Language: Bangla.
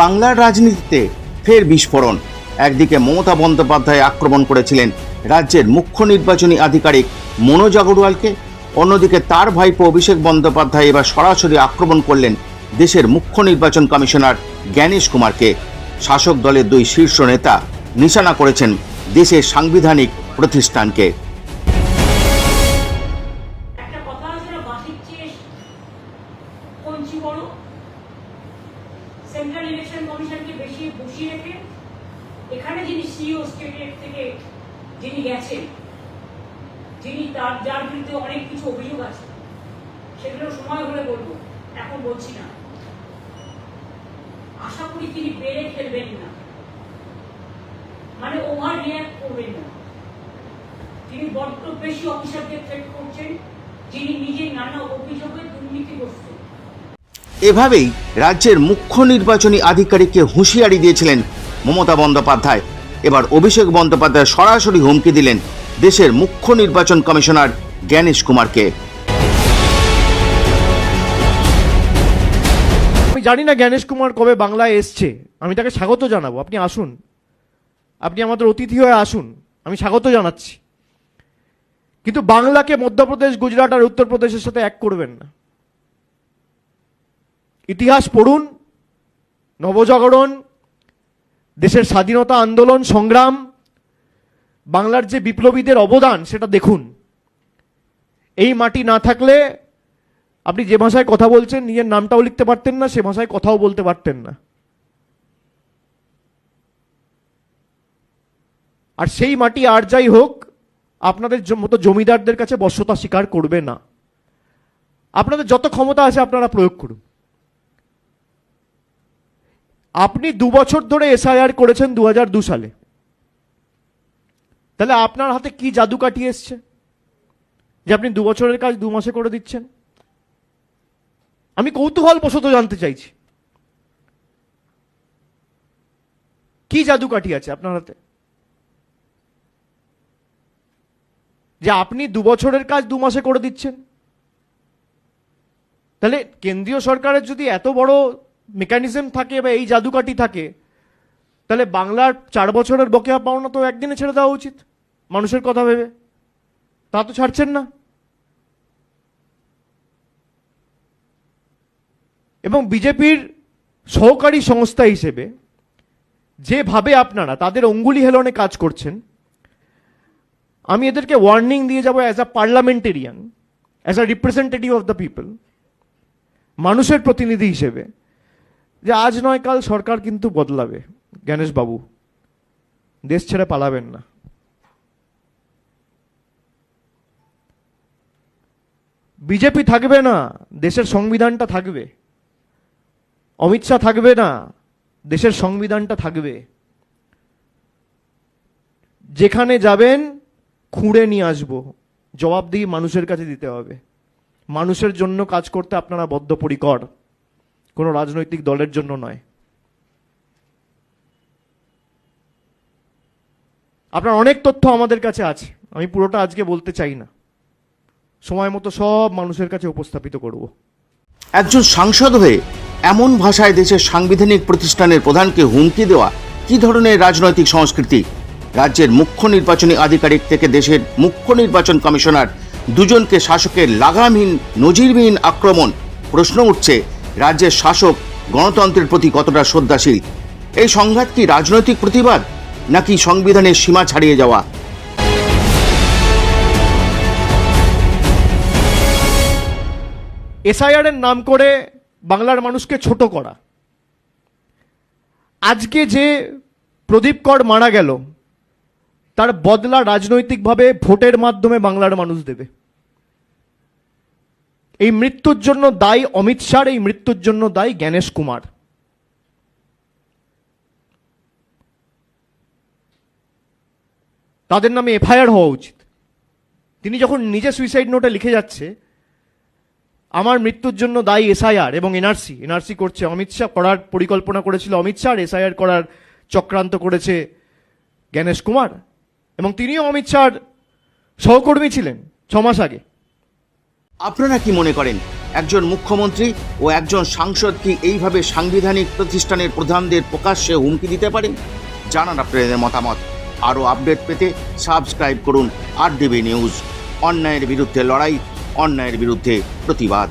বাংলার রাজনীতিতে ফের বিস্ফোরণ। একদিকে মমতা বন্দ্যোপাধ্যায় আক্রমণ করেছিলেন রাজ্যের মুখ্য নির্বাচনী আধিকারিক মনোজ আগরওয়ালকে, অন্যদিকে তার ভাইপো অভিষেক বন্দ্যোপাধ্যায় এবার সরাসরি আক্রমণ করলেন দেশের মুখ্য নির্বাচন কমিশনার জ্ঞানেশ কুমারকে। শাসক দলের দুই শীর্ষ নেতা নিশানা করেছেন দেশের সাংবিধানিক প্রতিষ্ঠানকে। সেন্ট্রাল ইলেকশন কমিশনকে বেশি বসিয়ে রেখে এখানে যিনি সিইও স্টেটের থেকে যিনি গেছেন, যিনি তার, যার বিরুদ্ধে অনেক কিছু অভিযোগ আছে, সেগুলো সময় হলে বলব, এখন বলছি না। আশা করি তিনি বেড়ে খেলবেন না। মানে ওভার রিয়াক্ট করবেন না। তিনি বড্ড বেশি অফিসারদের থ্রেট করছেন, যিনি নিজে নানা অভিযোগে দুর্নীতিগ্রস্ত। এভাবেই রাজ্যের মুখ্য নির্বাচনী আধিকারিককে হুঁশিয়ারি দিয়েছিলেন মমতা বন্দ্যোপাধ্যায়। এবার অভিষেক বন্দ্যোপাধ্যায় সরাসরি হুমকি দিলেন দেশের মুখ্য নির্বাচন কমিশনার জ্ঞানেশ কুমারকে। আমি জানি না জ্ঞানেশ কুমার কবে বাংলায় এসছে। আমি তাকে স্বাগত জানাব। আপনি আসুন। আপনি আমাদের অতিথি হয়ে আসুন। আমি স্বাগত জানাচ্ছি। কিন্তু বাংলাকে মধ্যপ্রদেশ, গুজরাট আর উত্তরপ্রদেশের সাথে এক করবেন না। ইতিহাস পড়ুন, নবজাগরণ, দেশের স্বাধীনতা আন্দোলন, সংগ্রাম, বাংলার যে বিপ্লবীদের অবদান, সেটা দেখুন। এই মাটি না থাকলে আপনি যে ভাষায় কথা বলছেন, নিজের নামটাও লিখতে পারতেন না, সে ভাষায় কথাও বলতে পারতেন না। আর সেই মাটি আর যাই হোক, আপনাদের মতো জমিদারদের কাছে বশ্যতা স্বীকার করবে না। আপনাদের যত ক্ষমতা আছে, আপনারা প্রয়োগ করুন। আপনি দু বছর ধরে এসআইআর করেছেন দু দু সালে। তাহলে আপনার হাতে কি জাদু কাটিয়ে এসছে? যে আপনি দু বছরের কাজ দু মাসে করে দিচ্ছেন? আমি কৌতূহল বশত জানতে চাইছি। কি জাদু কাঠি আছে আপনার হাতে? যে আপনি দু বছরের কাজ দু মাসে করে দিচ্ছেন? তাহলে কেন্দ্রীয় সরকারের যদি এত বড় মেকানিজম থাকে বা এই জাদুকাঠি থাকে, তাহলে বাংলার চার বছরের বকেয়া পাওনা তো একদিনে ছেড়ে দেওয়া উচিত, মানুষের কথা ভেবে। তা তো ছাড়ছেন না। এবং বিজেপির সহকারী সংস্থা হিসেবে যেভাবে আপনারা তাদের অঙ্গুলি হেলনে কাজ করছেন, আমি এদেরকে ওয়ার্নিং দিয়ে যাব as a parliamentarian as a representative of the people মানুষের প্রতিনিধি হিসেবে। যে আজ নয় কাল সরকার কিন্তু বদলাবে বাবু দেশ ছেড়ে পালাবেন না। বিজেপি থাকবে না, দেশের সংবিধানটা থাকবে। অমিত শাহ থাকবে না, দেশের সংবিধানটা থাকবে। যেখানে যাবেন, খুঁড়ে নিয়ে আসব। জবাবদিহি মানুষের কাছে দিতে হবে। মানুষের জন্য কাজ করতে আপনারা বদ্ধপরিকর। কোনো রাজনৈতিক দলের জন্য নয়। আপনার অনেক তথ্য আমাদের কাছে আছে। আমি পুরোটা আজকে বলতে চাই না। সময় মতো সব মানুষের কাছে উপস্থাপিত করব। একজন সাংসদ হয়ে এমন ভাষায় দেশের সাংবিধানিক প্রতিষ্ঠানের প্রধানকে হুমকি দেওয়া কি ধরনের রাজনৈতিক সংস্কৃতি? রাজ্যের মুখ্য নির্বাচনী আধিকারিক থেকে দেশের মুখ্য নির্বাচন কমিশনার দুজনকে শাসকের লাগামহীন, নজিরবিহীন আক্রমণ প্রশ্ন উঠছে রাজ্যের শাসক গণতন্ত্রের প্রতি কতটা শ্রদ্ধাশীল? এই সংঘাত কি রাজনৈতিক প্রতিবাদ, নাকি সংবিধানের সীমা ছাড়িয়ে যাওয়া? এসআইআর এর নাম করে বাংলার মানুষকে ছোট করা। আজকে যে প্রদীপ কর মারা গেল, তার বদলা রাজনৈতিকভাবে ভোটের মাধ্যমে বাংলার মানুষ দেবে। এই মৃত্যুর জন্য দায়ী অমিত শাহ এই মৃত্যুর জন্য দায়ী জ্ঞানেশ কুমার। তাদের নামে এফআইআর হওয়া উচিত। তিনি যখন নিজে সুইসাইড নোটে লিখে যাচ্ছে, আমার মৃত্যুর জন্য দায়ী এসআইআর এবং এনআরসি এনআরসি করছে অমিত শাহ, করার পরিকল্পনা করেছিল অমিত শাহ এসআইআর করার চক্রান্ত করেছে জ্ঞানেশ কুমার। এবং তিনিও অমিত শাহর সহকর্মী ছিলেন ছ মাস আগে। আপনারা কি মনে করেন, একজন মুখ্যমন্ত্রী ও একজন সাংসদ কি এইভাবে সাংবিধানিক প্রতিষ্ঠানের প্রধানদের প্রকাশ্যে হুমকি দিতে পারেন জানান আপনাদের মতামত। আরও আপডেট পেতে সাবস্ক্রাইব করুন আর ডিবি নিউজ। অন্যায়ের বিরুদ্ধে লড়াই, অন্যায়ের বিরুদ্ধে প্রতিবাদ।